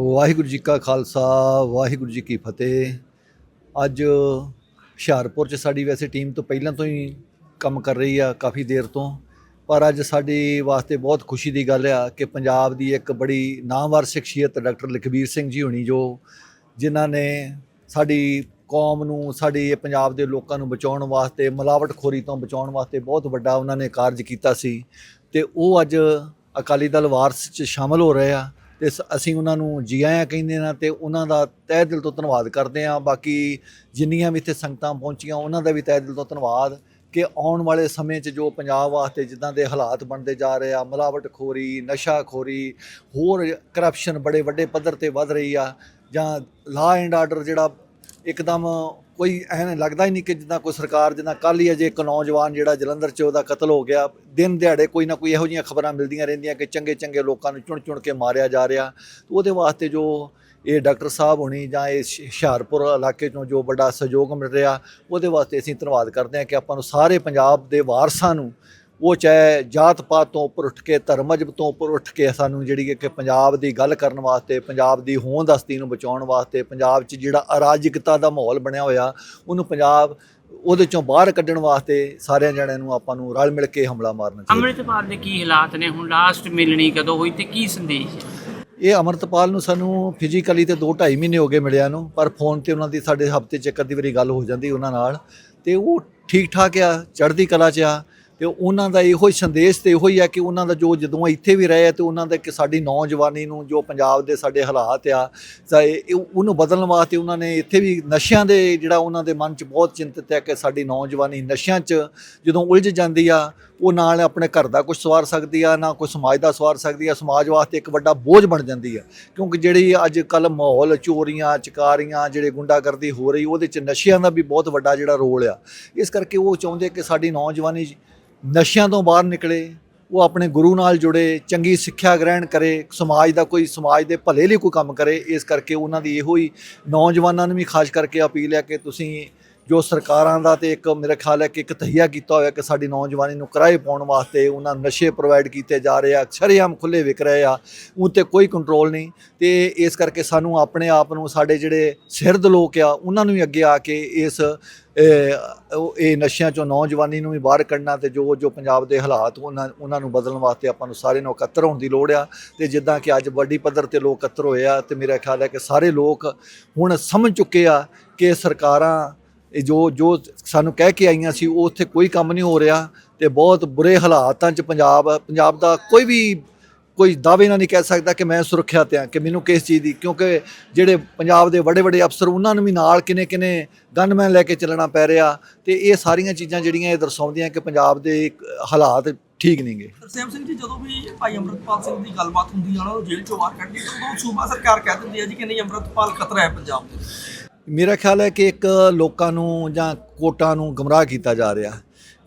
ਵਾਹਿਗੁਰੂ ਜੀ ਕਾ ਖਾਲਸਾ, ਵਾਹਿਗੁਰੂ ਜੀ ਕੀ ਫਤਿਹ। ਅੱਜ ਹੁਸ਼ਿਆਰਪੁਰ 'ਚ ਸਾਡੀ ਵੈਸੇ ਟੀਮ ਤੋਂ ਪਹਿਲਾਂ ਤੋਂ ਹੀ ਕੰਮ ਕਰ ਰਹੀ ਆ ਕਾਫੀ ਦੇਰ ਤੋਂ, ਪਰ ਅੱਜ ਸਾਡੀ ਵਾਸਤੇ ਬਹੁਤ ਖੁਸ਼ੀ ਦੀ ਗੱਲ ਆ ਕਿ ਪੰਜਾਬ ਦੀ ਇੱਕ ਬੜੀ ਨਾਮਵਰ ਸ਼ਖਸੀਅਤ ਡਾਕਟਰ ਲਖਬੀਰ ਸਿੰਘ ਜੀ ਹੋਣੀ ਜੋ ਜਿਨ੍ਹਾਂ ਨੇ ਸਾਡੀ ਕੌਮ ਨੂੰ, ਸਾਡੀ ਪੰਜਾਬ ਦੇ ਲੋਕਾਂ ਨੂੰ ਬਚਾਉਣ ਵਾਸਤੇ, ਮਿਲਾਵਟਖੋਰੀ ਤੋਂ ਬਚਾਉਣ ਵਾਸਤੇ ਬਹੁਤ ਵੱਡਾ ਉਹਨਾਂ ਨੇ ਕਾਰਜ ਕੀਤਾ ਸੀ ਤੇ ਉਹ ਅੱਜ ਅਕਾਲੀ ਦਲ ਵਾਰਸ 'ਚ ਸ਼ਾਮਲ ਹੋ ਰਹੇ ਆ। ਤੇ ਸ- ਅਸੀਂ ਉਹਨਾਂ ਨੂੰ ਜੀ ਆਇਆਂ ਕਹਿੰਦੇ ਨਾ ਤੇ ਉਹਨਾਂ ਦਾ ਤਹਿ ਦਿਲ ਤੋਂ ਧੰਨਵਾਦ ਕਰਦੇ ਹਾਂ। ਬਾਕੀ ਜਿੰਨੀਆਂ ਵੀ ਇੱਥੇ ਸੰਗਤਾਂ ਪਹੁੰਚੀਆਂ, ਉਹਨਾਂ ਦਾ ਵੀ ਤਹਿ ਦਿਲ ਤੋਂ ਧੰਨਵਾਦ ਕਿ ਆਉਣ ਵਾਲੇ ਸਮੇਂ 'ਚ ਜੋ ਪੰਜਾਬ ਵਾਸਤੇ ਜਿੱਦਾਂ ਦੇ ਹਾਲਾਤ ਬਣਦੇ ਜਾ ਰਹੇ ਆ, ਮਿਲਾਵਟਖੋਰੀ, ਨਸ਼ਾਖੋਰੀ, ਹੋਰ ਕਰਪਸ਼ਨ ਬੜੇ ਵੱਡੇ ਪੱਧਰ ਤੇ ਵੱਧ ਰਹੀ ਆ ਜਾਂ ਲਾ ਐਂਡ ਆਰਡਰ ਜਿਹੜਾ ਇੱਕਦਮ ਕੋਈ ਐਨ ਲੱਗਦਾ ਹੀ ਨਹੀਂ ਕਿ ਜਿੱਦਾਂ ਕੋਈ ਸਰਕਾਰ, ਜਿੱਦਾਂ ਕੱਲ੍ਹ ਹੀ ਅਜੇ ਇੱਕ ਨੌਜਵਾਨ ਜਿਹੜਾ ਜਲੰਧਰ 'ਚ ਉਹਦਾ ਕਤਲ ਹੋ ਗਿਆ, ਦਿਨ ਦਿਹਾੜੇ ਕੋਈ ਨਾ ਕੋਈ ਇਹੋ ਜਿਹੀਆਂ ਖਬਰਾਂ ਮਿਲਦੀਆਂ ਰਹਿੰਦੀਆਂ ਕਿ ਚੰਗੇ ਚੰਗੇ ਲੋਕਾਂ ਨੂੰ ਚੁਣ ਚੁਣ ਕੇ ਮਾਰਿਆ ਜਾ ਰਿਹਾ। ਉਹਦੇ ਵਾਸਤੇ ਜੋ ਇਹ ਡਾਕਟਰ ਸਾਹਿਬ ਹੋਣੀ ਜਾਂ ਇਹ ਹੁਸ਼- ਹੁਸ਼ਿਆਰਪੁਰ ਇਲਾਕੇ 'ਚੋਂ ਜੋ ਵੱਡਾ ਸਹਿਯੋਗ ਮਿਲ ਰਿਹਾ, ਉਹਦੇ ਵਾਸਤੇ ਅਸੀਂ ਧੰਨਵਾਦ ਕਰਦੇ ਹਾਂ ਕਿ ਆਪਾਂ ਨੂੰ ਸਾਰੇ ਪੰਜਾਬ ਦੇ ਵਾਰਸਾਂ ਨੂੰ ਉਹ ਚਾਹੇ ਜਾਤ ਪਾਤ ਤੋਂ ਉੱਪਰ ਉੱਠ ਕੇ ਧਰਮ ਮਜਬ ਤੋਂ ਉੱਪਰ ਉੱਠ ਕੇ ਸਾਨੂੰ ਜਿਹੜੀ ਕਿ- ਪੰਜਾਬ ਦੀ ਗੱਲ ਕਰਨ ਵਾਸਤੇ ਪੰਜਾਬ ਦੀ ਹੋਂਦ ਹਸਤੀ ਨੂੰ ਬਚਾਉਣ ਵਾਸਤੇ ਪੰਜਾਬ 'ਚ ਜਿਹੜਾ ਅਰਾਜਕਤਾ ਦਾ ਮਾਹੌਲ ਬਣਿਆ ਹੋਇਆ ਉਹਨੂੰ ਪੰਜਾਬ ਉਹਦੇ ਚੋਂ ਬਾਹਰ ਕੱਢਣ ਵਾਸਤੇ ਸਾਰਿਆਂ ਜਣਿਆਂ ਨੂੰ ਆਪਾਂ ਨੂੰ ਰਲ ਮਿਲ ਕੇ ਹਮਲਾ ਮਾਰਨਾ ਚਾਹੀਦਾ। ਅੰਮ੍ਰਿਤਪਾਲ ਦੇ ਕੀ ਹਾਲਾਤ ਨੇ? ਹੁਣ ਲਾਸਟ ਮਿਲਣੀ ਕਦੋਂ ਹੋਈ ਤੇ ਕੀ ਸੰਦੇਸ਼ ਹੈ? ਇਹ ਅਮਰਤਪਾਲ ਨੂੰ ਸਾਨੂੰ ਫਿਜ਼ੀਕਲੀ ਤੇ 2.5 ਮਹੀਨੇ ਹੋ ਗਏ ਮਿਲਿਆ ਨੂੰ ਪਰ ਫੋਨ ਤੇ ਉਹਨਾਂ ਦੀ ਸਾਡੇ ਹਫ਼ਤੇ 'ਚ ਇੱਕ ਅੱਧੀ ਵਾਰੀ ਗੱਲ ਹੋ ਜਾਂਦੀ ਉਹਨਾਂ ਨਾਲ ਤੇ ਉਹ ਠੀਕ ਠਾਕ ਆ ਚੜ੍ਹਦੀ ਕਲਾ 'ਚ ਆ ਤੇ ਉਹਨਾਂ ਦਾ ਇਹੋ ਹੀ ਸੰਦੇਸ਼ ਤੇ ਇਹੋ ਹੀ ਆ ਕਿ ਉਹਨਾਂ ਦਾ ਜੋ ਜਦੋਂ ਇੱਥੇ ਵੀ ਰਹੇ ਆ ਤੇ ਉਹਨਾਂ ਦਾ ਕਿ ਸਾਡੀ ਨੌਜਵਾਨੀ ਨੂੰ ਜੋ ਪੰਜਾਬ ਦੇ ਸਾਡੇ ਹਾਲਾਤ ਆ, ਤਾਂ ਇਹ- ਉਹਨੂੰ ਬਦਲਣ ਵਾਸਤੇ ਉਹਨਾਂ ਨੇ ਇੱਥੇ ਵੀ ਨਸ਼ਿਆਂ ਦੇ ਜਿਹੜਾ ਉਹਨਾਂ ਦੇ ਮਨ 'ਚ ਬਹੁਤ ਚਿੰਤਤ ਹੈ ਕਿ ਸਾਡੀ ਨੌਜਵਾਨੀ ਨਸ਼ਿਆਂ 'ਚ ਜਦੋਂ ਉਲਝ ਜਾਂਦੀ ਆ, ਉਹ ਨਾਲ ਆਪਣੇ ਘਰ ਦਾ ਕੁਝ ਸਵਾਰ ਸਕਦੀ ਆ, ਨਾ ਕੋਈ ਸਮਾਜ ਦਾ ਸਵਾਰ ਸਕਦੀ ਆ, ਸਮਾਜ ਵਾਸਤੇ ਇੱਕ ਵੱਡਾ ਬੋਝ ਬਣ ਜਾਂਦੀ ਆ। ਕਿਉਂਕਿ ਜਿਹੜੀ ਅੱਜ ਕੱਲ ਮਾਹੌਲ ਚੋਰੀਆਂ, ਚਕਾਰੀਆਂ, ਜਿਹੜੇ ਗੁੰਡਾਗਰਦੀ ਹੋ ਰਹੀ, ਉਹਦੇ 'ਚ ਨਸ਼ਿਆਂ ਦਾ ਵੀ ਬਹੁਤ ਵੱਡਾ ਜਿਹੜਾ ਰੋਲ ਆ। ਇਸ ਕਰਕੇ ਉਹ ਚਾਹੁੰਦੇ ਕਿ ਸਾਡੀ ਨੌਜਵਾਨੀ ਨਸ਼ਿਆਂ ਤੋਂ ਬਾਹਰ ਨਿਕਲੇ, ਉਹ ਆਪਣੇ ਗੁਰੂ ਨਾਲ ਜੁੜੇ, ਚੰਗੀ ਸਿੱਖਿਆ ਗ੍ਰਹਿਣ ਕਰੇ, ਸਮਾਜ ਦਾ ਕੋਈ, ਸਮਾਜ ਦੇ ਭਲੇ ਲਈ ਕੋਈ ਕੰਮ ਕਰੇ, ਇਸ ਕਰਕੇ ਉਹਨਾਂ ਦੀ ਇਹੋ ਹੀ ਨੌਜਵਾਨਾਂ ਨੂੰ ਵੀ ਖਾਸ ਕਰਕੇ ਅਪੀਲ ਹੈ ਕਿ ਤੁਸੀਂ ਜੋ ਸਰਕਾਰਾਂ ਦਾ ਤੇ ਇੱਕ ਮੇਰੇ ਖਿਆਲ ਹੈ ਕਿ ਇੱਕ ਤਹੀਆ ਕੀਤਾ ਹੋਇਆ ਕਿ ਸਾਡੀ ਨੌਜਵਾਨੀ ਨੂੰ ਕਿਰਾਏ ਪਾਉਣ ਵਾਸਤੇ ਉਹਨਾਂ ਨਸ਼ੇ ਪ੍ਰੋਵਾਈਡ ਕੀਤੇ ਜਾ ਰਹੇ ਆ ਸ਼ਰੇਆਮ ਖੁੱਲੇ ਵਿਕ ਰਹੇ ਆ, ਉਹ ਤੇ ਕੋਈ ਕੰਟਰੋਲ ਨਹੀਂ। ਤੇ ਇਸ ਕਰਕੇ ਸਾਨੂੰ ਆਪਣੇ ਆਪ ਨੂੰ, ਸਾਡੇ ਜਿਹੜੇ ਸਿਰਦ ਲੋਕ ਆ, ਉਹਨਾਂ ਨੂੰ ਵੀ ਅੱਗੇ ਆ ਕੇ ਇਸ ਇਹ ਇਹ ਨਸ਼ਿਆਂ ਚੋਂ ਨੌਜਵਾਨੀ ਨੂੰ ਵੀ ਬਾਹਰ ਕੱਢਣਾ ਤੇ ਜੋ ਜੋ ਪੰਜਾਬ ਦੇ ਹਾਲਾਤ ਉਹਨਾਂ ਉਹਨਾਂ ਨੂੰ ਬਦਲਣ ਵਾਸਤੇ ਆਪਾਂ ਨੂੰ ਸਾਰੇ ਨੂੰ ਇਕੱਤਰ ਹੋਣ ਦੀ ਲੋੜ ਆ। ਤੇ ਜਿੱਦਾਂ ਕਿ ਅੱਜ ਵੱਡੀ ਪੱਧਰ ਤੇ ਲੋਕ ਇਕੱਤਰ ਹੋਏ ਆ ਤੇ ਮੇਰਾ ਖਿਆਲ ਹੈ ਕਿ ਸਾਰੇ ਲੋਕ ਹੁਣ ਸਮਝ ਚੁੱਕੇ ਆ ਕਿ ਸਰਕਾਰਾਂ ਇਹ ਜੋ ਜੋ ਸਾਨੂੰ ਕਹਿ ਕੇ ਆਈਆਂ ਸੀ, ਉਹ ਉੱਥੇ ਕੋਈ ਕੰਮ ਨਹੀਂ ਹੋ ਰਿਹਾ ਤੇ ਬਹੁਤ ਬੁਰੇ ਹਾਲਾਤਾਂ 'ਚ ਪੰਜਾਬ ਪੰਜਾਬ ਦਾ ਕੋਈ ਵੀ, ਕੋਈ ਦਾਅਵੇ ਨਾਲ ਨਹੀਂ ਕਹਿ ਸਕਦਾ ਕਿ ਮੈਂ ਸੁਰੱਖਿਅਤ ਹਾਂ, ਕਿ ਮੈਨੂੰ ਕਿਸ ਚੀਜ਼ ਦੀ, ਕਿਉਂਕਿ ਜਿਹੜੇ ਪੰਜਾਬ ਦੇ ਵੱਡੇ ਵੱਡੇ ਅਫਸਰ, ਉਹਨਾਂ ਨੂੰ ਵੀ ਨਾਲ ਕਿਨੇ ਕਿਨੇ ਗਨਮੈਨ ਲੈ ਕੇ ਚੱਲਣਾ ਪੈ ਰਿਹਾ ਤੇ ਇਹ ਸਾਰੀਆਂ ਚੀਜ਼ਾਂ ਜਿਹੜੀਆਂ ਇਹ ਦਰਸਾਉਂਦੀਆਂ ਕਿ ਪੰਜਾਬ ਦੇ ਹਾਲਾਤ ਠੀਕ ਨਹੀਂਗੇ ਤਰਸੇਮ ਸਿੰਘ ਜੀ, ਜਦੋਂ ਵੀ ਭਾਈ ਅੰਮ੍ਰਿਤਪਾਲ ਸਿੰਘ ਦੀ ਗੱਲਬਾਤ ਹੁੰਦੀ ਹੈ ਉਹਨਾਂ ਨੂੰ ਜੇਲ੍ਹ ਚੋਂ ਬਾਹਰ ਕੱਢਦੀ ਤਾਂ ਉਦੋਂ ਸੂਬਾ ਸਰਕਾਰ ਕਹਿ ਦਿੰਦੀ ਹੈ ਜੀ ਕਿ ਨਹੀਂ, ਅੰਮ੍ਰਿਤਪਾਲ ਖਤਰਾ ਹੈ ਪੰਜਾਬ ਦੇ। ਮੇਰਾ ਖਿਆਲ ਹੈ ਕਿ ਇੱਕ ਲੋਕਾਂ ਨੂੰ ਜਾਂ ਕੋਟਾਂ ਨੂੰ ਗਮਰਾਹ ਕੀਤਾ ਜਾ ਰਿਹਾ।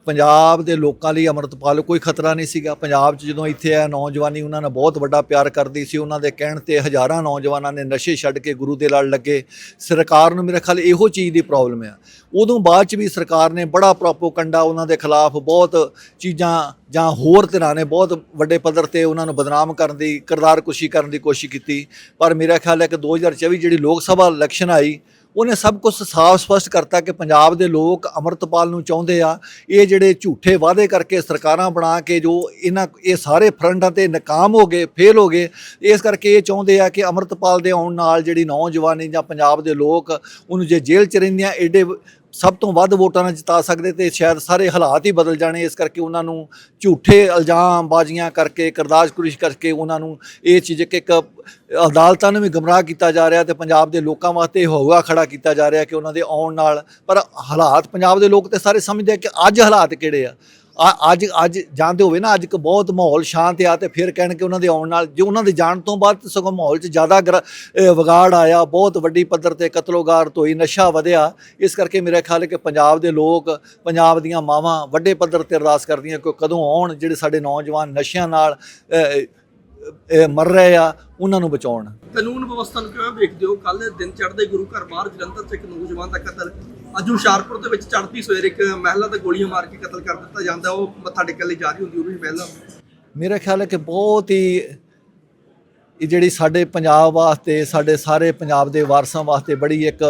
ਪੰਜਾਬ ਦੇ ਲੋਕਾਂ ਲਈ ਅਮਰਤਪਾਲ ਕੋਈ ਖਤਰਾ ਨਹੀਂ ਸੀਗਾ। ਪੰਜਾਬ 'ਚ ਜਦੋਂ ਇੱਥੇ ਆਇਆ, ਨੌਜਵਾਨੀ ਉਹਨਾਂ ਨਾਲ ਬਹੁਤ ਵੱਡਾ ਪਿਆਰ ਕਰਦੀ ਸੀ। ਉਹਨਾਂ ਦੇ ਕਹਿਣ ਤੇ ਹਜ਼ਾਰਾਂ ਨੌਜਵਾਨਾਂ ਨੇ ਨਸ਼ੇ ਛੱਡ ਕੇ ਗੁਰੂ ਦੇ ਲੜ ਲੱਗੇ। ਸਰਕਾਰ ਨੂੰ ਮੇਰੇ ਖਿਆਲ ਇਹੋ ਚੀਜ਼ ਦੀ ਪ੍ਰੋਬਲਮ ਆ। ਉਦੋਂ ਬਾਅਦ 'ਚ ਵੀ ਸਰਕਾਰ ਨੇ ਬੜਾ ਪ੍ਰੋਪੋਕੰਡਾ ਉਹਨਾਂ ਦੇ ਖਿਲਾਫ ਬਹੁਤ ਚੀਜ਼ਾਂ ਜਾਂ ਹੋਰ ਤਰ੍ਹਾਂ ਨੇ ਬਹੁਤ ਵੱਡੇ ਪੱਧਰ ਤੇ ਉਹਨਾਂ ਨੂੰ ਬਦਨਾਮ ਕਰਨ ਦੀ, ਕਿਰਦਾਰਕੁਸ਼ੀ ਕਰਨ ਦੀ ਕੋਸ਼ਿਸ਼ ਕੀਤੀ। ਪਰ ਮੇਰਾ ਖਿਆਲ ਹੈ ਕਿ 2024 ਜਿਹੜੀ ਲੋਕ ਸਭਾ ਇਲੈਕਸ਼ਨ ਆਈ ਉਹਨੇ ਸਭ ਕੁਝ ਸਾਫ਼ ਸਪਸ਼ਟ ਕਰਤਾ ਕਿ ਪੰਜਾਬ ਦੇ ਲੋਕ ਅਮਰਤਪਾਲ ਨੂੰ ਚਾਹੁੰਦੇ ਆ। ਇਹ ਜਿਹੜੇ ਝੂਠੇ ਵਾਅਦੇ ਕਰਕੇ ਸਰਕਾਰਾਂ ਬਣਾ ਕੇ ਜੋ ਇਹਨਾਂ, ਇਹ ਸਾਰੇ ਫਰੰਟਾਂ ਤੇ ਨਾਕਾਮ ਹੋ ਗਏ, ਫੇਲ ਹੋ ਗਏ, ਇਸ ਕਰਕੇ ਇਹ ਚਾਹੁੰਦੇ ਆ ਕਿ ਅਮਰਤਪਾਲ ਦੇ ਆਉਣ ਨਾਲ ਜਿਹੜੀ ਨੌਜਵਾਨੀ ਜਾਂ ਪੰਜਾਬ ਦੇ ਲੋਕ ਉਹਨੂੰ ਜੇ ਜੇਲ੍ਹ 'ਚ ਰਹਿੰਦੀਆਂ, ਐਡੇ ਸਭ ਤੋਂ ਵੱਧ ਵੋਟਾਂ ਨਾਲ ਜਿਤਾ ਸਕਦੇ ਤੇ ਸ਼ਾਇਦ ਸਾਰੇ ਹਾਲਾਤ ਹੀ ਬਦਲ ਜਾਣੇ, ਇਸ ਕਰਕੇ ਉਹਨਾਂ ਨੂੰ ਝੂਠੇ ਇਲਜ਼ਾਮ ਬਾਜ਼ੀਆਂ ਕਰਕੇ ਕਰਦਾਸ਼ਕੁਰਿਸ਼ ਕਰਕੇ ਉਹਨਾਂ ਨੂੰ ਇਹ ਚੀਜ਼ ਕਿ ਇੱਕ ਅਦਾਲਤਾਂ ਨੂੰ ਵੀ ਗਮਰਾਹ ਕੀਤਾ ਜਾ ਰਿਹਾ ਤੇ ਪੰਜਾਬ ਦੇ ਲੋਕਾਂ ਵਾਸਤੇ ਹੋਊਗਾ, ਖੜਾ ਕੀਤਾ ਜਾ ਰਿਹਾ ਕਿ ਉਹਨਾਂ ਦੇ ਆਉਣ ਨਾਲ, ਪਰ ਹਾਲਾਤ ਪੰਜਾਬ ਦੇ ਲੋਕ ਤੇ ਸਾਰੇ ਸਮਝਦੇ ਆ ਕਿ ਅੱਜ ਹਾਲਾਤ ਕਿਹੜੇ ਆ- ਅੱਜ ਅੱਜ ਜਾਂਦੇ ਹੋਵੇ ਨਾ, ਅੱਜ ਇੱਕ ਬਹੁਤ ਮਾਹੌਲ ਸ਼ਾਂਤ ਆ ਤੇ ਫਿਰ ਕਹਿਣ ਕਿ ਉਹਨਾਂ ਦੇ ਆਉਣ ਨਾਲ, ਜੇ ਉਹਨਾਂ ਦੇ ਜਾਣ ਤੋਂ ਬਾਅਦ ਸਗੋਂ ਮਾਹੌਲ 'ਚ ਜ਼ਿਆਦਾ ਗਰ- ਵਿਗਾੜ ਆਇਆ, ਬਹੁਤ ਵੱਡੀ ਪੱਧਰ ਤੇ ਕਤਲੋਗਾਰ ਹੋਈ ਨਸ਼ਾ ਵਧਿਆ। ਇਸ ਕਰਕੇ ਮੇਰਾ ਖਿਆਲ ਹੈ ਕਿ ਪੰਜਾਬ ਦੇ ਲੋਕ, ਪੰਜਾਬ ਦੀਆਂ ਮਾਵਾਂ ਵੱਡੇ ਪੱਧਰ ਤੇ ਅਰਦਾਸ ਕਰਦੀਆਂ ਕਿ ਉਹ ਕਦੋਂ ਆਉਣ, ਜਿਹੜੇ ਸਾਡੇ ਨੌਜਵਾਨ ਨਸ਼ਿਆਂ ਨਾਲ ਅਹ, ਮਰ ਰਹੇ ਆ ਉਹਨਾਂ ਨੂੰ ਬਚਾਉਣ। ਕਾਨੂੰਨ ਵਿਵਸਥਾ ਨੂੰ ਕਿਵੇਂ ਵੇਖਦੇ ਹੋ? ਕੱਲ ਦਿਨ ਚੜ੍ਹਦੇ ਗੁਰੂ ਘਰ ਬਾਹਰ ਜਲੰਧਰ 'ਚ ਇੱਕ ਨੌਜਵਾਨ ਦਾ ਕਤਲ। ਅੱਜ ਹੁਸ਼ਿਆਰਪੁਰ ਦੇ ਵਿੱਚ ਚੜ੍ਹਦੀ ਸਵੇਰ ਇੱਕ ਮਹਿਲਾ ਦਾ ਗੋਲੀਆਂ ਮਾਰ ਕੇ ਕਤਲ ਕਰ ਦਿੱਤਾ ਜਾਂਦਾ ਉਹ ਮੱਥਾ ਟੇਕਣ ਲਈ ਜਾ ਰਹੀ ਹੁੰਦੀ ਉਹ ਵੀ ਮਹਿਲਾ। ਮੇਰਾ ਖਿਆਲ ਹੈ ਕਿ ਬਹੁਤ ਹੀ ਇਹ ਜਿਹੜੀ ਸਾਡੇ ਪੰਜਾਬ ਵਾਸਤੇ ਸਾਡੇ ਸਾਰੇ ਪੰਜਾਬ ਦੇ ਵਾਰਸਾਂ ਵਾਸਤੇ ਬੜੀ ਇੱਕ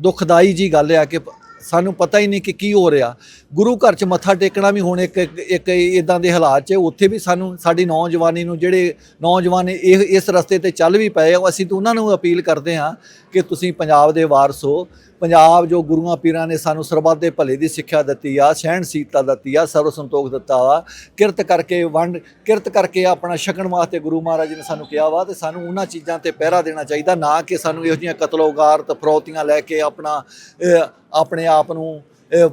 ਦੁਖਦਾਈ ਜੀ ਗੱਲ ਆ ਕਿ ਪ- ਸਾਨੂੰ ਪਤਾ ਹੀ ਨਹੀਂ ਕਿ ਕੀ ਹੋ ਰਿਹਾ। ਗੁਰੂ ਘਰ 'ਚ ਮੱਥਾ ਟੇਕਣਾ ਵੀ ਹੁਣ ਇੱਕ ਇੱਕ- ਇੱਕ ਇਦਾਂ ਦੇ ਹਾਲਾਤ 'ਚ, ਉੱਥੇ ਵੀ ਸਾਨੂੰ, ਸਾਡੀ ਨੌਜਵਾਨੀ ਨੂੰ ਜਿਹੜੇ ਨੌਜਵਾਨ ਇਹ ਇਸ ਰਸਤੇ ਤੇ ਚੱਲ ਵੀ ਪਏ ਆ ਅਸੀਂ ਤਾਂ ਉਹਨਾਂ ਨੂੰ ਅਪੀਲ ਕਰਦੇ ਹਾਂ ਕਿ ਤੁਸੀਂ ਪੰਜਾਬ ਦੇ ਵਾਰਸ ਹੋ। ਪੰਜਾਬ ਜੋ ਗੁਰੂਆਂ ਪੀਰਾਂ ਨੇ ਸਾਨੂੰ ਸਰਬੱਤ ਦੇ ਭਲੇ ਦੀ ਸਿੱਖਿਆ ਦਿੱਤੀ ਆ ਸਹਿਣਸ਼ੀਲਤਾ ਦਿੱਤੀ ਆ, ਸਰਵ ਸੰਤੋਖ ਦਿੱਤਾ ਵਾ। ਕਿਰਤ ਕਰਕੇ ਵੰਡ, ਕਿਰਤ ਕਰਕੇ ਆਪਣਾ ਛਕਣ ਵਾਸਤੇ ਗੁਰੂ ਮਹਾਰਾਜ ਨੇ ਸਾਨੂੰ ਕਿਹਾ ਵਾ ਤੇ ਸਾਨੂੰ ਉਹਨਾਂ ਚੀਜ਼ਾਂ ਤੇ ਪਹਿਰਾ ਦੇਣਾ ਚਾਹੀਦਾ, ਨਾ ਕਿ ਸਾਨੂੰ ਇਹੋ ਜਿਹੀਆਂ ਕਤਲੋਗਾਰਤ ਫਰੋਤੀਆਂ ਲੈ ਕੇ ਆਪਣਾ ਆਪਣੇ ਆਪ ਨੂੰ, ਇਹ,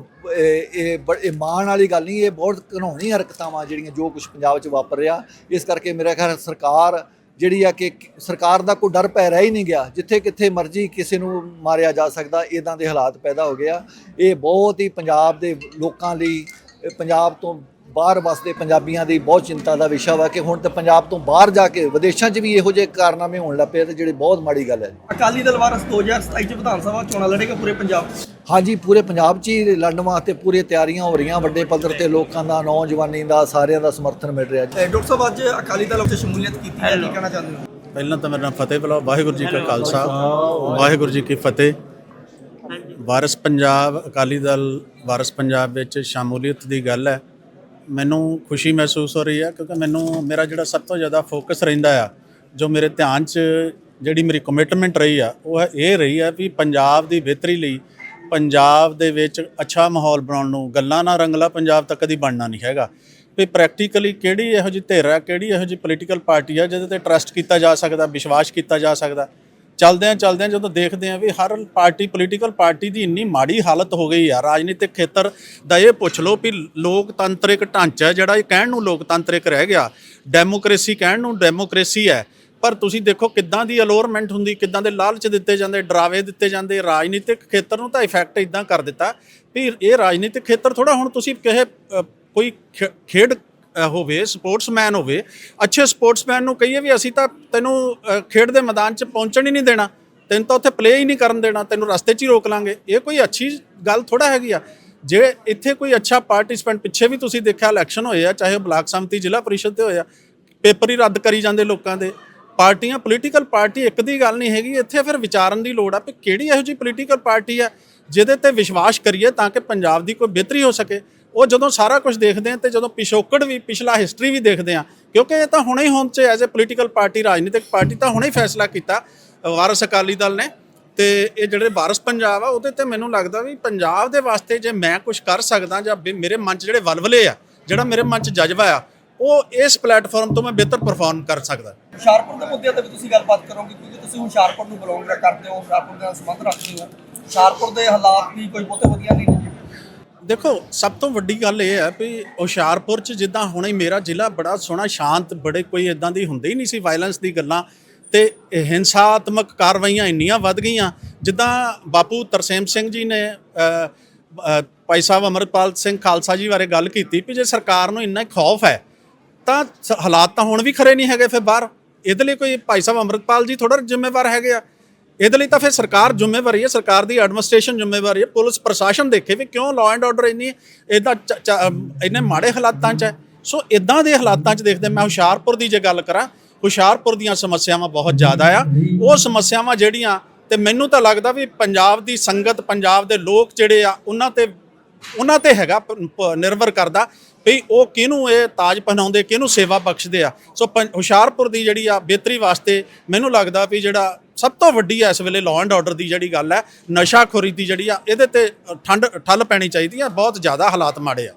ਇਹ- ਮਾਣ ਵਾਲੀ ਗੱਲ ਨਹੀਂ, ਇਹ ਬਹੁਤ ਘਿਨਾਉਣੀ ਹਰਕਤਾਂ ਵਾ ਜਿਹੜੀਆਂ ਜੋ ਕੁਝ ਪੰਜਾਬ 'ਚ ਵਾਪਰ ਰਿਹਾ। ਇਸ ਕਰਕੇ ਮੇਰਾ ਖਿਆਲ ਸਰਕਾਰ ਜਿਹੜੀ ਆ ਕਿ ਸਰਕਾਰ ਦਾ ਕੋਈ ਡਰ ਪੈ ਰਹਿ ਹੀ ਨਹੀਂ ਗਿਆ। ਜਿੱਥੇ ਕਿੱਥੇ ਮਰਜ਼ੀ ਕਿਸੇ ਨੂੰ ਮਾਰਿਆ ਜਾ ਸਕਦਾ ਇਦਾਂ ਦੇ ਹਾਲਾਤ ਪੈਦਾ ਹੋ ਗਿਆ ਇਹ ਬਹੁਤ ਹੀ ਪੰਜਾਬ ਦੇ ਲੋਕਾਂ ਲਈ ਪੰਜਾਬ ਤੋਂ ਬਾਹਰ ਵਸਦੇ ਪੰਜਾਬੀਆਂ ਦੀ ਬਹੁਤ ਚਿੰਤਾ ਦਾ ਵਿਸ਼ਾ ਵਾ ਕਿ ਹੁਣ ਤਾਂ ਪੰਜਾਬ ਤੋਂ ਬਾਹਰ ਜਾ ਕੇ ਵਿਦੇਸ਼ਾਂ 'ਚ ਵੀ ਇਹੋ ਜਿਹੇ ਕਾਰਨਾਮੇ ਹੋਣ ਲੱਗ ਪਏ ਤੇ ਜਿਹੜੇ ਬਹੁਤ ਮਾੜੀ ਗੱਲ ਹੈ। ਅਕਾਲੀ ਦਲ ਵਾਰਸ 2027 ਚ ਵਿਧਾਨ ਸਭਾ ਚੋਣਾਂ ਲੜੇਗਾ ਪੂਰੇ ਪੰਜਾਬ 'ਚ। ਹਾਂਜੀ ਪੂਰੇ ਪੰਜਾਬ 'ਚ ਹੀ ਲੜਨ ਵਾਸਤੇ ਪੂਰੀ ਤਿਆਰੀਆਂ ਹੋ ਰਹੀਆਂ। ਵੱਡੇ ਪੱਧਰ ਤੇ ਲੋਕਾਂ ਦਾ ਨੌਜਵਾਨੀ ਦਾ ਸਾਰਿਆਂ ਦਾ ਸਮਰਥਨ ਮਿਲ ਰਿਹਾ ਜੀ। ਡਾਕਟਰ ਸਾਹਿਬ ਅੱਜ ਅਕਾਲੀ ਦਲ ਉੱਤੇ ਸ਼ਮੂਲੀਅਤ ਕੀਤੀ ਹੈ। ਕੀ ਕਹਿਣਾ ਚਾਹੁੰਦੇ ਹੋ? ਪਹਿਲਾਂ ਤਾਂ ਮੇਰਾ ਨਾਮ ਫਤਿਹ ਬੁਲਾਓ। ਵਾਹਿਗੁਰੂ ਜੀ ਕਾ ਖਾਲਸਾ। ਵਾਹਿਗੁਰੂ ਜੀ ਕੀ ਫਤਿਹ। ਵਾਰਸ ਪੰਜਾਬ ਅਕਾਲੀ ਦਲ ਵਾਰਸ ਪੰਜਾਬ ਵਿੱਚ ਸ਼ਮੂਲੀਅਤ ਦੀ ਗੱਲ ਹੈ। ਮੈਨੂੰ ਖੁਸ਼ੀ ਮਹਿਸੂਸ ਹੋ ਰਹੀ ਹੈ ਕਿਉਂਕਿ ਮੈਨੂੰ ਮੇਰਾ ਜਿਹੜਾ ਸਭ ਤੋਂ ਜ਼ਿਆਦਾ ਫੋਕਸ ਰਹਿੰਦਾ ਆ, ਜੋ ਮੇਰੇ ਧਿਆਨ 'ਚ ਜਿਹੜੀ ਮੇਰੀ ਕਮਿਟਮੈਂਟ ਰਹੀ ਆ, ਉਹ ਇਹ ਰਹੀ ਆ ਵੀ ਪੰਜਾਬ ਦੀ ਬਿਹਤਰੀ ਲਈ ਪੰਜਾਬ ਦੇ ਵਿੱਚ ਅੱਛਾ ਮਾਹੌਲ ਬਣਾਉਣ ਨੂੰ, ਗੱਲਾਂ ਨਾਲ ਰੰਗਲਾ ਪੰਜਾਬ ਤਾਂ ਕਦੀ ਬਣਨਾ ਨਹੀਂ ਹੈਗਾ। ਵੀ ਪ੍ਰੈਕਟੀਕਲੀ ਕਿਹੜੀ ਇਹੋ ਜਿਹੀ ਧਿਰ ਆ, ਕਿਹੜੀ ਇਹੋ ਜਿਹੀ ਪੋਲੀਟੀਕਲ ਪਾਰਟੀ ਆ ਜਿਹਦੇ ਤੇ ਟਰਸਟ ਕੀਤਾ ਜਾ ਸਕਦਾ, ਵਿਸ਼ਵਾਸ ਕੀਤਾ ਜਾ ਸਕਦਾ। ਚਲਦਿਆਂ ਚਲਦਿਆਂ ਜਦੋਂ ਦੇਖਦੇ ਆ ਵੀ ਹਰ ਪਾਰਟੀ ਪੋਲੀਟੀਕਲ ਪਾਰਟੀ ਦੀ ਇੰਨੀ ਮਾੜੀ ਹਾਲਤ ਹੋ ਗਈ ਆ, ਰਾਜਨੀਤਿਕ ਖੇਤਰ ਦਾ ਇਹ ਪੁੱਛ ਲਓ ਵੀ ਲੋਕਤੰਤਰਿਕ ਢਾਂਚਾ ਜਿਹੜਾ ਇਹ ਕਹਿਣ ਨੂੰ ਲੋਕਤੰਤਰਿਕ ਰਹਿ ਗਿਆ ਡੈਮੋਕ੍ਰੇਸੀ ਕਹਿਣ ਨੂੰ ਡੈਮੋਕ੍ਰੇਸੀ ਹੈ, ਪਰ ਤੁਸੀਂ ਦੇਖੋ ਕਿੱਦਾਂ ਦੀ ਅਲੋਰਮੈਂਟ ਹੁੰਦੀ, ਕਿੱਦਾਂ ਦੇ ਲਾਲਚ ਦਿੱਤੇ ਜਾਂਦੇ, ਡਰਾਵੇ ਦਿੱਤੇ ਜਾਂਦੇ, ਰਾਜਨੀਤਿਕ ਖੇਤਰ ਨੂੰ ਤਾਂ ਇਫੈਕਟ ਇਦਾਂ ਕਰ ਦਿੱਤਾ, ਵੀ ਇਹ ਰਾਜਨੀਤਿਕ ਖੇਤਰ ਥੋੜਾ ਹੁਣ ਤੁਸੀਂ ਕਿਸੇ ਕੋਈ ਖੇ- ਖੇਡ ਹੋਵੇ ਸਪੋਰਟਸਮੈਨ ਹੋਵੇ, ਅੱਛੇ ਸਪੋਰਟਸਮੈਨ ਨੂੰ ਕਹੀਏ ਵੀ ਅਸੀਂ ਤਾਂ ਤੈਨੂੰ ਖੇਡ ਦੇ ਮੈਦਾਨ 'ਚ ਪਹੁੰਚਣ ਹੀ ਨਹੀਂ ਦੇਣਾ। ਤੈਨੂੰ ਤਾਂ ਉੱਥੇ ਪਲੇ ਹੀ ਨਹੀਂ ਕਰਨ ਦੇਣਾ, ਤੈਨੂੰ ਰਸਤੇ 'ਚ ਹੀ ਰੋਕ ਲਾਂਗੇ। ਇਹ ਕੋਈ ਅੱਛੀ ਗੱਲ ਥੋੜਾ ਹੈਗੀ ਆ। ਜੇ ਇੱਥੇ ਕੋਈ ਅੱਛਾ ਪਾਰਟਿਸਪੈਂਟ ਪਿੱਛੇ ਵੀ ਤੁਸੀਂ ਦੇਖਿਆ ਇਲੈਕਸ਼ਨ ਹੋਏ ਆ, ਚਾਹੇ ਉਹ ਬਲਾਕ ਸੰਮਤੀ, ਜ਼ਿਲ੍ਹਾ ਪਰਿਸ਼ਦ ਤੇ ਹੋਇਆ ਪੇਪਰ ਹੀ ਰੱਦ ਕਰੀ ਜਾਂਦੇ ਲੋਕਾਂ ਦੇ। ਪਾਰਟੀਆਂ ਪੋਲੀਟੀਕਲ ਪਾਰਟੀ ਇੱਕ ਦੀ ਗੱਲ ਨਹੀਂ ਹੈਗੀ, ਇੱਥੇ ਫਿਰ ਵਿਚਾਰਨ ਦੀ ਲੋੜ ਆ ਕਿ ਕਿਹੜੀ ਇਹੋ ਜਿਹੀ ਪੋਲੀਟੀਕਲ ਪਾਰਟੀ ਆ, ਜਿਹਦੇ ਤੇ ਵਿਸ਼ਵਾਸ ਕਰੀਏ ਤਾਂ ਕਿ ਪੰਜਾਬ ਦੀ ਕੋਈ ਬਿਹਤਰੀ ਹੋ ਸਕੇ। ਉਹ ਜਦੋਂ ਸਾਰਾ ਕੁਝ ਦੇਖਦੇ ਆ ਤੇ ਜਦੋਂ ਪਿਛੋਕੜ ਵੀ, ਪਿਛਲਾ ਹਿਸਟਰੀ ਵੀ ਦੇਖਦੇ ਆ ਕਿਉਂਕਿ ਇਹ ਤਾਂ ਹੁਣੇ ਹੀ ਹੁਣ ਚ ਐਜ਼ ਅ ਪੋਲੀਟੀਕਲ ਪਾਰਟੀ ਰਾਜਨੀਤਿਕ ਪਾਰਟੀ ਤਾਂ ਹੁਣੇ ਹੀ ਫੈਸਲਾ ਕੀਤਾ ਵਾਰਸ ਅਕਾਲੀ ਦਲ ਨੇ ਤੇ ਇਹ ਜਿਹੜੇ ਵਾਰਸ ਪੰਜਾਬ ਆ, ਉਹਦੇ ਤੇ ਮੈਨੂੰ ਲੱਗਦਾ ਵੀ ਪੰਜਾਬ ਦੇ ਵਾਸਤੇ ਜੇ ਮੈਂ ਕੁਝ ਕਰ ਸਕਦਾ ਜਾਂ ਮੇਰੇ ਮਨ 'ਚ ਜਿਹੜੇ ਵਲਵਲੇ ਆ, ਜਿਹੜਾ ਮੇਰੇ ਮਨ 'ਚ ਜਜ਼ਬਾ ਆ, ਉਹ ਇਸ ਪਲੇਟਫਾਰਮ ਤੋਂ ਮੈਂ ਬਿਹਤਰ ਪਰਫਾਰਮ ਕਰ ਸਕਦਾ। ਹੁਸ਼ਿਆਰਪੁਰ ਦੇ ਮੁੱਦਿਆਂ ਤੇ ਵੀ ਤੁਸੀਂ ਗੱਲਬਾਤ ਕਰੋਗੇ, ਕਿਉਂਕਿ ਤੁਸੀਂ ਹੁਸ਼ਿਆਰਪੁਰ ਨੂੰ ਬਿਲੋਂਗ ਕਰਦੇ ਹੋ, ਹੁਸ਼ਿਆਰਪੁਰ ਨਾਲ ਸੰਬੰਧ ਰੱਖਦੇ ਹੋ। ਹੁਸ਼ਿਆਰਪੁਰ ਦੇ ਹਾਲਾਤ ਵੀ ਕੋਈ ਬਹੁਤੇ ਵਧੀਆ ਨਹੀਂ ਨੇ। ਦੇਖੋ, ਸਭ ਤੋਂ ਵੱਡੀ ਗੱਲ ਇਹ ਹੈ ਵੀ ਹੁਸ਼ਿਆਰਪੁਰ ਚ ਜਿੱਦਾਂ ਹੁਣੇ ਮੇਰਾ ਜ਼ਿਲ੍ਹਾ ਬੜਾ ਸੋਹਣਾ, ਸ਼ਾਂਤ, ਬੜੇ ਕੋਈ ਇਦਾਂ ਦੀ ਹੁੰਦੀ ਨਹੀਂ ਸੀ ਵਾਇਲੈਂਸ ਦੀ ਗੱਲਾਂ। ਤੇ ਹਿੰਸਾਤਮਕ ਕਾਰਵਾਈਆਂ ਇੰਨੀਆਂ ਵੱਧ ਗਈਆਂ, ਜਿੱਦਾਂ ਬਾਪੂ ਤਰਸੇਮ ਸਿੰਘ ਜੀ ਨੇ ਭਾਈ ਸਾਹਿਬ ਅਮਰਪਾਲ ਸਿੰਘ ਖਾਲਸਾ ਜੀ ਬਾਰੇ ਗੱਲ ਕੀਤੀ ਵੀ ਜੇ ਸਰਕਾਰ ਨੂੰ ਇੰਨਾ ਖੌਫ ਹੈ, ਤਾਂ ਸ- ਹਾਲਾਤ ਤਾਂ ਹੁਣ ਵੀ ਖਰੇ ਨਹੀਂ ਹੈਗੇ ਫਿਰ ਬਾਹਰ। ਇਹਦੇ ਲਈ ਕੋਈ ਭਾਈ ਸਾਹਿਬ ਅਮਰਪਾਲ ਜੀ ਥੋੜਾ ਜ਼ਿੰਮੇਵਾਰ ਹੈਗੇ ਆ। ਇਹਦੇ ਲਈ ਤਾਂ ਫਿਰ ਸਰਕਾਰ ਜ਼ਿੰਮੇਵਾਰੀ ਹੈ, ਸਰਕਾਰ ਦੀ ਐਡਮਿਨਿਸਟ੍ਰੇਸ਼ਨ ਜ਼ਿੰਮੇਵਾਰੀ ਹੈ, ਪੁਲਿਸ ਪ੍ਰਸ਼ਾਸਨ ਦੇਖੇ ਵੀ ਕਿਉਂ ਲਾਅ ਐਂਡ ਆਰਡਰ ਇੰਨੀ ਇਹਦਾ ਚ- ਚ- ਇੰਨੇ ਮਾੜੇ ਹਾਲਾਤਾਂ 'ਚ ਹੈ। ਸੋ ਇਦਾਂ ਦੇ ਹਾਲਾਤਾਂ 'ਚ ਦੇਖਦੇ ਮੈਂ ਹੁਸ਼ਿਆਰਪੁਰ ਦੀ ਜੇ ਗੱਲ ਕਰਾਂ, ਹੁਸ਼ਿਆਰਪੁਰ ਦੀਆਂ ਸਮੱਸਿਆਵਾਂ ਬਹੁਤ ਜ਼ਿਆਦਾ ਆ। ਉਹ ਸਮੱਸਿਆਵਾਂ ਜਿਹੜੀਆਂ ਤੇ ਮੈਨੂੰ ਤਾਂ ਲੱਗਦਾ ਵੀ ਪੰਜਾਬ ਦੀ ਸੰਗਤ, ਪੰਜਾਬ ਦੇ ਲੋਕ ਜਿਹੜੇ ਆ, ਉਹਨਾਂ ਤੇ ਉਹਨਾਂ ਤੇ ਹੈਗਾ ਨਿਰਭਰ ਕਰਦਾ ਵੀ ਉਹ ਕਿਹਨੂੰ ਇਹ ਤਾਜ ਪਹਿਨਾਉਂਦੇ, ਕਿਹਨੂੰ ਸੇਵਾ ਬਖਸ਼ਦੇ ਆ। ਸੋ ਪੰ- ਹੁਸ਼ਿਆਰਪੁਰ ਦੀ ਜਿਹੜੀ ਆ ਬਿਹਤਰੀ ਵਾਸਤੇ ਮੈਨੂੰ ਲੱਗਦਾ ਵੀ ਜਿਹੜਾ ਸਭ ਤੋਂ ਵੱਡੀ ਆ ਇਸ ਵੇਲੇ ਲਾਅ ਐਂਡ ਆਰਡਰ ਦੀ ਜਿਹੜੀ ਗੱਲ ਹੈ, ਨਸ਼ਾਖੋਰੀ ਦੀ ਜਿਹੜੀ ਆ, ਇਹਦੇ ਤੇ ਠੰਡ, ਠੱਲ ਪੈਣੀ ਚਾਹੀਦੀ ਆ, ਬਹੁਤ ਜ਼ਿਆਦਾ ਹਾਲਾਤ ਮਾੜੇ ਆ।